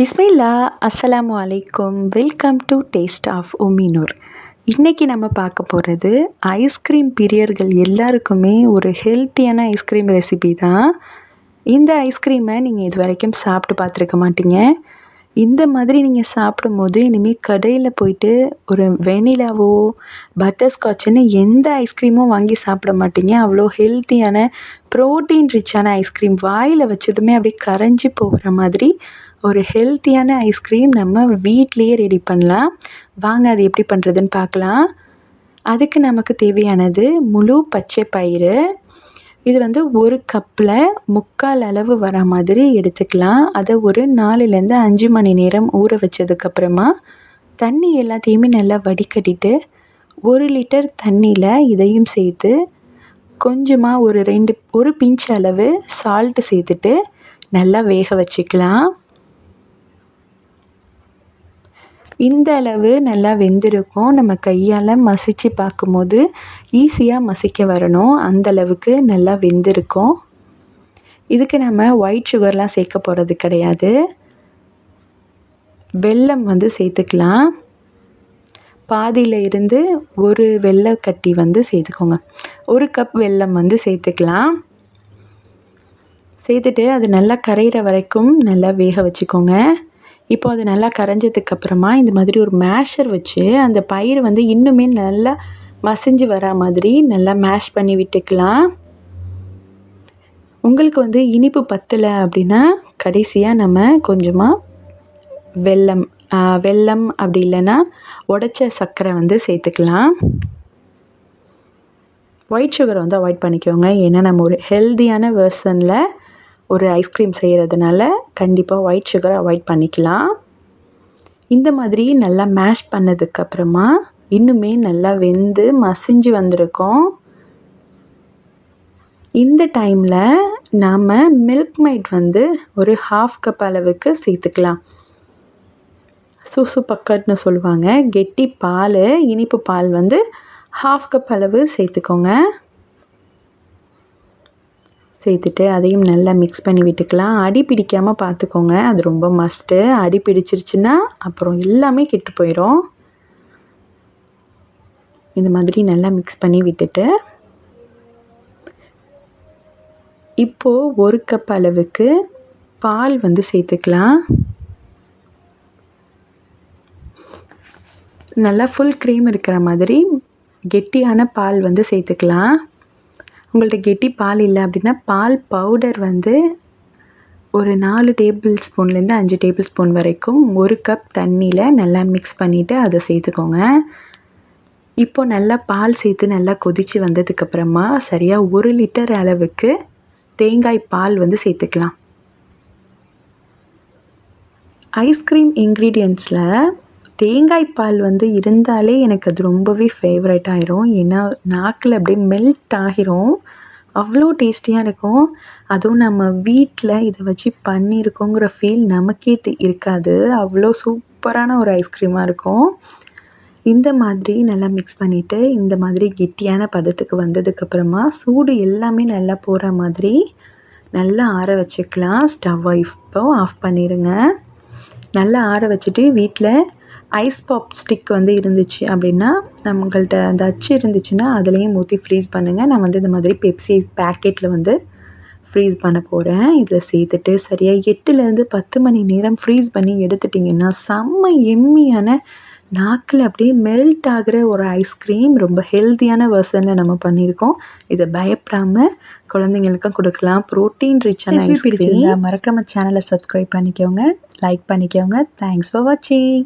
பிஸ்மில்லா அஸ்ஸலாமு அலைக்கும். Welcome to taste of Uminoor இன்றைக்கி நம்ம பார்க்க போகிறது ஐஸ்கிரீம் பிரியர்கள் எல்லாருக்குமே ஒரு ஹெல்த்தியான ஐஸ்கிரீம் ரெசிபி தான். இந்த ஐஸ்கிரீமை நீங்கள் இது வரைக்கும் சாப்பிட்டு பார்த்துருக்க மாட்டீங்க. இந்த மாதிரி நீங்கள் சாப்பிடும்போது இனிமேல் கடையில் போயிட்டு ஒரு வெனிலாவோ பட்டர்ஸ்காட்சுன்னு எந்த ஐஸ்கிரீமும் வாங்கி சாப்பிட மாட்டீங்க. அவ்வளோ ஹெல்த்தியான ப்ரோட்டீன் ரிச்சான ஐஸ்கிரீம் வாயில் வச்சதுமே அப்படியே கரைஞ்சி போகிற மாதிரி ஒரு ஹெல்த்தியான ஐஸ்கிரீம் நம்ம வீட்லேயே ரெடி பண்ணலாம். வாங்க அது எப்படி பண்ணுறதுன்னு பார்க்கலாம். அதுக்கு நமக்கு தேவையானது முழு பச்சை பயிறு. இது வந்து ஒரு கப்பில் முக்கால் அளவு வர மாதிரி எடுத்துக்கலாம். அதை ஒரு நாலுலேருந்து அஞ்சு மணி நேரம் ஊற வச்சதுக்கப்புறமா தண்ணி எல்லாத்தையுமே நல்லா வடிகட்டிட்டு ஒரு லிட்டர் தண்ணியில் இதையும் சேர்த்து கொஞ்சமாக ஒரு ரெண்டு ஒரு பிஞ்ச் அளவு சால்ட்டு சேர்த்துட்டு நல்லா வேக வச்சுக்கலாம். இந்த அளவு நல்லா வெந்திருக்கும். நம்ம கையால் மசித்து பார்க்கும்போது ஈஸியாக மசிக்க வரணும். அந்த அளவுக்கு நல்லா வெந்திருக்கும். இதுக்கு நம்ம ஒயிட் சுகர்லாம் சேர்க்க போகிறது கிடையாது. வெல்லம் வந்து சேர்த்துக்கலாம். பாதியில் இருந்து ஒரு வெள்ளை கட்டி வந்து சேர்த்துக்கோங்க. ஒரு கப் வெல்லம் வந்து சேர்த்துக்கலாம். சேர்த்துட்டு அது நல்லா கரையிற வரைக்கும் நல்லா வேக வச்சுக்கோங்க. இப்போ அது நல்லா கரைஞ்சதுக்கப்புறமா இந்த மாதிரி ஒரு மேஷர் வச்சு அந்த பயிர் வந்து இன்னுமே நல்லா மசிஞ்சு வரா மாதிரி நல்லா மேஷ் பண்ணி விட்டுக்கலாம். உங்களுக்கு வந்து இனிப்பு பத்தலை அப்படின்னா கடைசியாக நம்ம கொஞ்சமாக வெல்லம் வெல்லம் அப்படி இல்லைன்னா உடச்ச சர்க்கரை வந்து சேர்த்துக்கலாம். ஒயிட் சுகர் வந்து அவாய்ட் பண்ணிக்கோங்க. ஏன்னா நம்ம ஒரு ஹெல்த்தியான வேர்சனில் ஒரு ஐஸ்கிரீம் செய்கிறதுனால கண்டிப்பாக ஒயிட் சுகரை அவாய்ட் பண்ணிக்கலாம். இந்த மாதிரி நல்லா மேஷ் பண்ணதுக்கப்புறமா இன்னுமே நல்லா வெந்து மசிஞ்சு வந்திருக்கோம். இந்த டைமில் நாம் மில்க் மைட் வந்து ஒரு ஹாஃப் கப் அளவுக்கு சேர்த்துக்கலாம். சுசு பக்கட்னு சொல்லுவாங்க கெட்டி பால் இனிப்பு பால் வந்து ஹாஃப் கப் அளவு சேர்த்துக்கோங்க. சேர்த்துட்டு அதையும் நல்லா மிக்ஸ் பண்ணி விட்டுக்கலாம். அடி பிடிக்காமல் பார்த்துக்கோங்க. அது ரொம்ப மஸ்ட்டு அடி பிடிச்சிருச்சுன்னா அப்புறம் எல்லாமே கெட்டு போயிடும் இந்த மாதிரி நல்லா மிக்ஸ் பண்ணி விட்டுட்டு இப்போது ஒரு கப் அளவுக்கு பால் வந்து சேர்த்துக்கலாம். நல்லா ஃபுல் க்ரீம் இருக்கிற மாதிரி கெட்டியான பால் வந்து சேர்த்துக்கலாம். உங்கள்கிட்ட கெட்டி பால் இல்லை அப்படின்னா பால் பவுடர் வந்து ஒரு நாலு டேபிள் ஸ்பூன்லேருந்து அஞ்சு டேபிள் ஸ்பூன் வரைக்கும் ஒரு கப் தண்ணியில் நல்லா மிக்ஸ் பண்ணிவிட்டு அதை சேர்த்துக்கோங்க. இப்போது நல்லா பால் சேர்த்து நல்லா கொதித்து வந்ததுக்கப்புறமா சரியாக ஒரு லிட்டர் அளவுக்கு தேங்காய் பால் வந்து சேர்த்துக்கலாம். ஐஸ்கிரீம் இன்க்ரீடியன்ட்ஸில் தேங்காய் பால் வந்து இருந்தாலே எனக்கு அது ரொம்பவே ஃபேவரட் ஆயிரும். ஏன்னா நாக்கில் அப்படியே மெல்ட் ஆகிரும். அவ்வளோ டேஸ்டியாக இருக்கும். அதுவும் நம்ம வீட்டில் இதை வச்சு பண்ணியிருக்கோங்கிற ஃபீல் நமக்கே இருக்காது. அவ்வளோ சூப்பரான ஒரு ஐஸ்கிரீமாக இருக்கும். இந்த மாதிரி நல்லா மிக்ஸ் பண்ணிவிட்டு இந்த மாதிரி கெட்டியான பதத்துக்கு வந்ததுக்கப்புறமா சூடு எல்லாமே நல்லா போகிற மாதிரி நல்லா ஆற வச்சுக்கலாம். ஸ்டவ் இப்போ ஆஃப் பண்ணிடுங்க நல்லா ஆற வச்சுட்டு வீட்டில் ஐஸ் பாப் ஸ்டிக் வந்து இருந்துச்சு அப்படின்னா நம்மள்கிட்ட அந்த அச்சு இருந்துச்சுன்னா அதுலேயும் ஊற்றி ஃப்ரீஸ் பண்ணுங்கள் நான் வந்து இந்த மாதிரி பெப்சி பேக்கெட்டில் வந்து ஃப்ரீஸ் பண்ண போகிறேன் இதில் சேர்த்துட்டு சரியாக எட்டுலேருந்து பத்து மணி நேரம் ஃப்ரீஸ் பண்ணி எடுத்துட்டிங்கன்னா செம்ம எம்மியான நாக்கில் அப்படியே மெல்ட் ஆகிற ஒரு ஐஸ்கிரீம் ரொம்ப ஹெல்த்தியான வெர்சனில் நம்ம பண்ணியிருக்கோம். இதை பயப்படாமல் குழந்தைங்களுக்கும் கொடுக்கலாம். ப்ரோட்டீன் ரிச்சான ஐஸ்கிரீம் மறக்காமல் சேனலை சப்ஸ்கிரைப் பண்ணிக்கோங்க. லைக் பண்ணிக்கோங்க. தேங்க்ஸ் ஃபார் வாட்சிங்